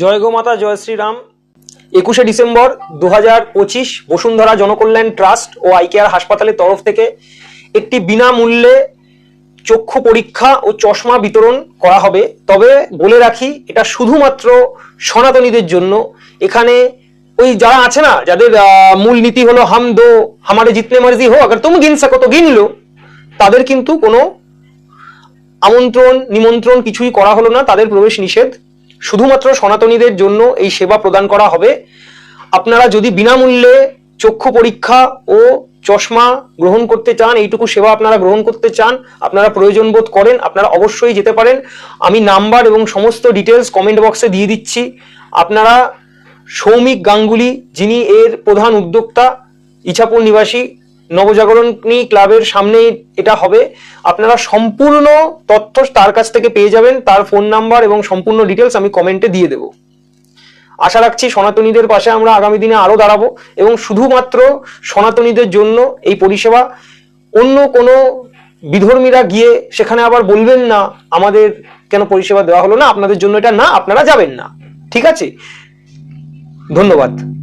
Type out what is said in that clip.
জয় গো মাতা, জয় শ্রীরাম। একুশে ডিসেম্বর দু হাজার পঁচিশ বসুন্ধরা জনকল্যাণ ট্রাস্ট ও আইকেয়ার হাসপাতালের তরফ থেকে একটি বিনামূল্যে চক্ষু পরীক্ষা ও চশমা বিতরণ করা হবে। তবে বলে রাখি, এটা শুধুমাত্র সনাতনীদের জন্য। এখানে ওই যারা আছে না, যাদের মূল নীতি হলো হাম দো, হামারে জিতনে মার্জি হো আগে তুমি গিন সকো তো গিন লো, তাদের কিন্তু কোনো আমন্ত্রণ, নিমন্ত্রণ কিছুই করা হলো না, তাদের প্রবেশ নিষেধ। শুধুমাত্র সনাতনীদের জন্য এই সেবা প্রদান করা হবে। আপনারা যদি বিনামূল্যে চক্ষু পরীক্ষা ও চশমা গ্রহণ করতে চান, এইটুকু সেবা আপনারা গ্রহণ করতে চান, আপনারা প্রয়োজন বোধ করেন, আপনারা অবশ্যই যেতে পারেন। আমি নাম্বার এবং সমস্ত ডিটেলস কমেন্ট বক্সে দিয়ে দিচ্ছি। আপনারা সৌমিক গাঙ্গুলি, যিনি এর প্রধান উদ্যোক্তা, ইছাপুর নিবাসী নবজাগরণী ক্লাবের সামনে এটা হবে। আপনারা সম্পূর্ণ তথ্য তার কাছ থেকে পেয়ে যাবেন। তার ফোন নাম্বার এবং সম্পূর্ণ ডিটেলস আমি কমেন্টে দিয়ে দেবো। আশা রাখছি সনাতনীদের পাশে আমরা আগামী দিনে আরও দাঁড়াবো এবং শুধুমাত্র সনাতনীদের জন্য এই পরিষেবা। অন্য কোনো বিধর্মীরা গিয়ে সেখানে আবার বলবেন না, আমাদের কেন পরিষেবা দেওয়া হলো না? আপনাদের জন্য এটা না, আপনারা যাবেন না। ঠিক আছে? ধন্যবাদ।